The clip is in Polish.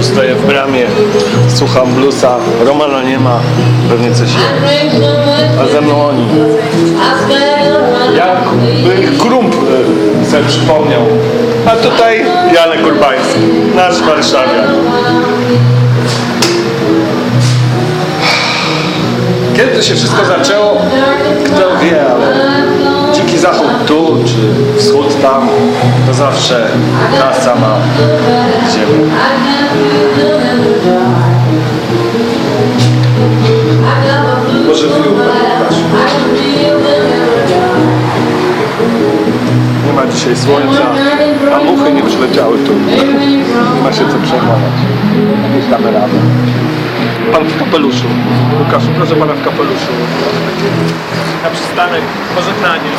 Stoję w bramie, słucham bluesa, Romana nie ma, pewnie coś. A ze mną oni. Jakby Krump e, sobie przypomniał. A tutaj Janek Urbański, nasz warszawiak. Kiedy to się wszystko zaczęło? Kto wie, ale dziki zachód tu, czy wschód tam, to zawsze ta sama ziemia. Może Łukaszu. Nie ma dzisiaj słońca, a muchy nie przyleciały tu. Nie ma się co przejmować. Jakieś damy radę. Pan w kapeluszu. Łukaszu, proszę pana w kapeluszu. Na przystanek, pożegnanie.